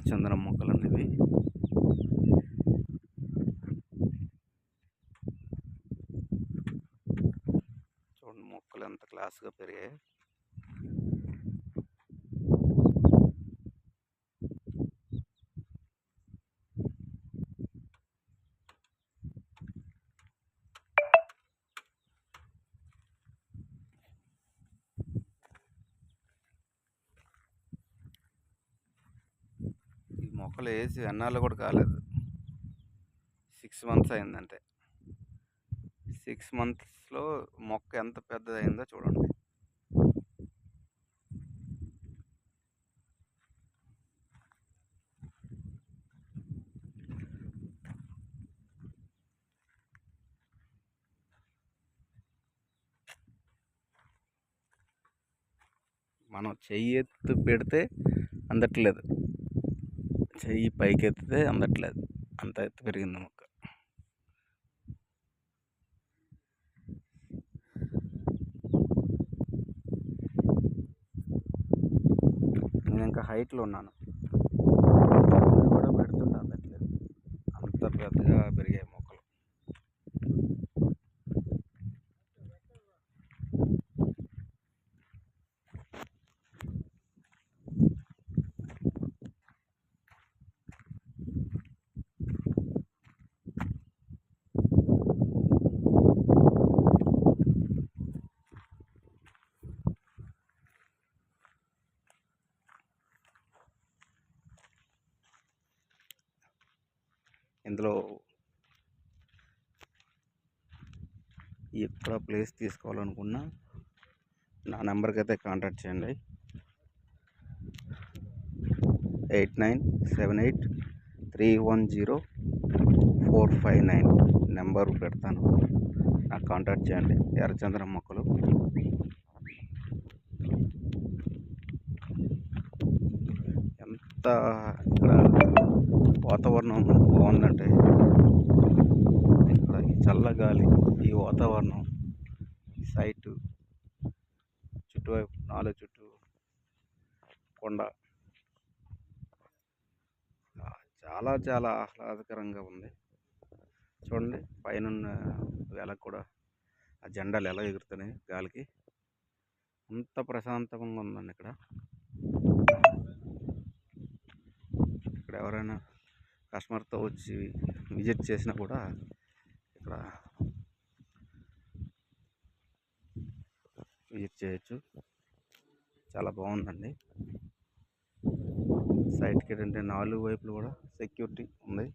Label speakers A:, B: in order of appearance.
A: ఎర్రచందనం మొక్కలు అనేవి చూడండి మొక్కలు ఎంత క్లాస్గా పెరిగాయి ఈ మొక్కలు వేసి ఎన్నాళ్ళు కూడా కాలేదు. సిక్స్ మంత్స్ అయిందంటే. సిక్స్ మంత్స్లో మొక్క ఎంత పెద్దదైందో చూడండి. మనం చెయ్యి ఎత్తు పెడితే అందట్లేదు. చెయ్యి పైకి ఎత్తితే అందట్లేదు. అంత ఎత్తు పెరిగింది మొక్క. నేను ఇంకా హైట్లో ఉన్నాను. కూడా పెడుతుంటే అందట్లేదు. అంత పెద్దగా పెరిగాయి మొక్కలు ఇందులో ఎక్కడ ప్లేస్ తీసుకోవాలనుకున్నా నా నెంబర్కి అయితే కాంటాక్ట్ చేయండి. Eight nine seven eight three one zero four five nine number పెడతాను. నాకు కాంటాక్ట్ చేయండి. ఎర్రచంద్రం మొక్కలు. ఎంత ఇక్కడ వాతావరణం బాగుందంటే ఇక్కడ ఈ చల్లగాలి ఈ వాతావరణం ఈ సైటు చుట్టువైపు నాలుగు చుట్టూ కొండ. చాలా చాలా ఆహ్లాదకరంగా ఉంది. చూడండి పైన వేళకు కూడా ఆ జెండాలు ఎలా ఎగురుతున్నాయి గాలికి. అంత ప్రశాంతంగా ఉందండి ఇక్కడ ఇక్కడ ఎవరైనా కస్టమర్తో వచ్చి విజిట్ చేసినా కూడా ఇక్కడ విజిట్ చేయొచ్చు. చాలా బాగుందండి. సైట్కి ఏంటంటే నాలుగు వైపులు కూడా సెక్యూరిటీ ఉంది.